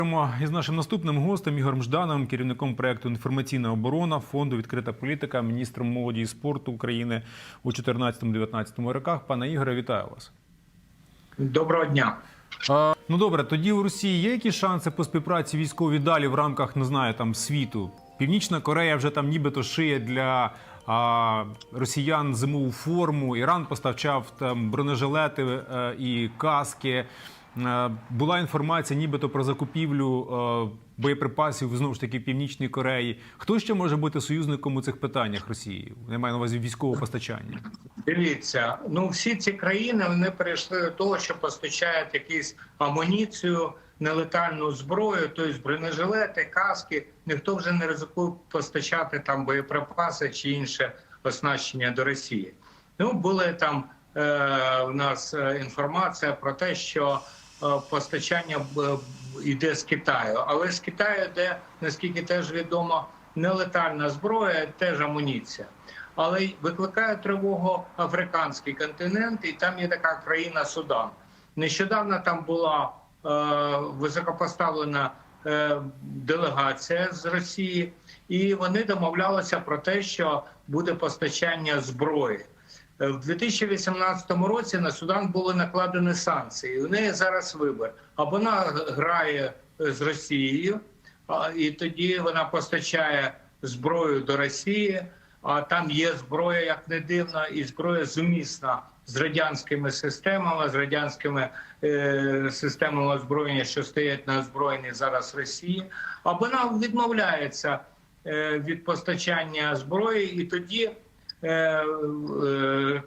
Говоримо із нашим наступним гостем Ігорем Ждановим, керівником проекту Інформаційна оборона фонду Відкрита політика, міністром молоді і спорту України у 2014-2019 роках. Пане Ігоре, вітаю вас. Доброго дня. А, ну добре, тоді у Росії є якісь шанси по співпраці військовій далі в рамках не знаю там світу. Північна Корея вже там нібито шиє для а, росіян зимову форму. Іран поставчав там бронежилети е, і каски. Е, Була інформація, нібито про закупівлю е, боєприпасів знову ж таки в Північній Кореї. Хто ще може бути союзником у цих питаннях Росії? Я маю на увазі військового постачання. Дивіться, ну всі ці країни вони перейшли до того, що постачають якусь амуніцію, нелетальну зброю, тобто бронежилети, каски. Ніхто вже не ризикує постачати там боєприпаси чи інше оснащення до Росії. Ну були там е, у нас інформація про те, що постачання йде з Китаю, але з Китаю йде, наскільки теж відомо, нелетальна зброя, теж амуніція. Але викликає тривогу африканський континент, і там є така країна Судан. Нещодавно там була е, високопоставлена е, делегація з Росії, і вони домовлялися про те, що буде постачання зброї. Е, В 2018 році на Судан були накладені санкції. У неї зараз вибір. Або вона грає з Росією, а, і тоді вона постачає зброю до Росії. А там є зброя, як не дивно, і зброя зумісна з радянськими системами, з радянськими е, системами озброєння, що стоять на озброєнні зараз Росії. Або вона відмовляється е, від постачання зброї, і тоді е, е,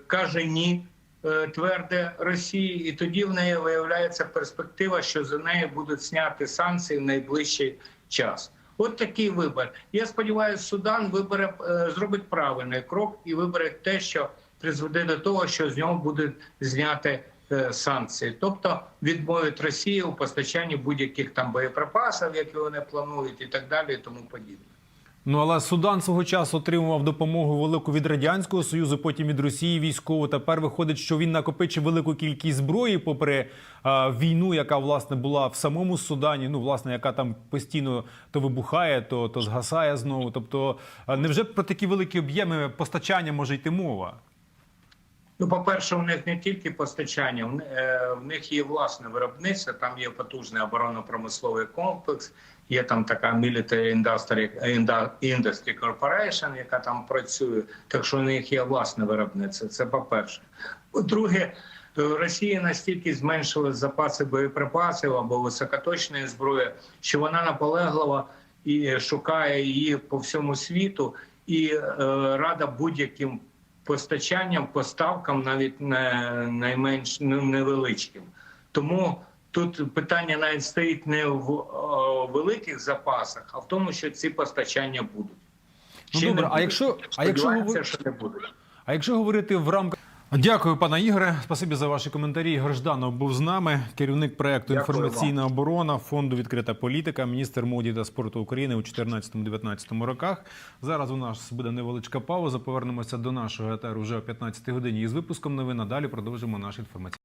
каже ні. е, Тверде Росії, і тоді в неї виявляється перспектива, що за нею будуть зняти санкції в найближчий час. От такий вибір. Я сподіваюся, Судан вибере е, зробить правильний крок і вибере те, що призведе до того, що з нього будуть зняти е, санкції, тобто відмовить Росії у постачанні будь-яких там боєприпасів, які вони планують, і так далі, і тому подібне. Ну але Судан свого часу отримував допомогу велику від радянського союзу, потім від Росії військову. Тепер виходить, що він накопичив велику кількість зброї, попри а, війну, яка власне була в самому Судані. Ну власне, яка там постійно то вибухає, то, то згасає знову. Тобто, а, невже про такі великі об'єми постачання може йти мова? Ну, по-перше, у них не тільки постачання, е, в них є власне виробництво, там є потужний оборонно-промисловий комплекс, є там така Military Industry, Industry Corporation, яка там працює. Так що у них є власне виробництво. Це по-перше. По-друге, е, Росія настільки зменшила запаси боєприпасів або високоточної зброї, що вона наполегливо і шукає її по всьому світу і е, рада будь-яким постачанням, поставкам, навіть не найменш ну, невеличким. Тому тут питання навіть стоїть не в о, великих запасах, а в тому, що ці постачання будуть. Ну, Ще добре, не а якщо- а якщо говор- що не будуть. А якщо говорити в рамках. Дякую, пане Ігоре. Спасибі за ваші коментарі. Ігор Жданов був з нами, керівник проекту Дякую Інформаційна оборона фонду Відкрита політика, міністр молоді та спорту України у 2014-2019 роках. Зараз у нас буде невеличка пауза. Повернемося до нашого етеру вже о 15 годині із випуском новин. Далі продовжимо наш інформаційний.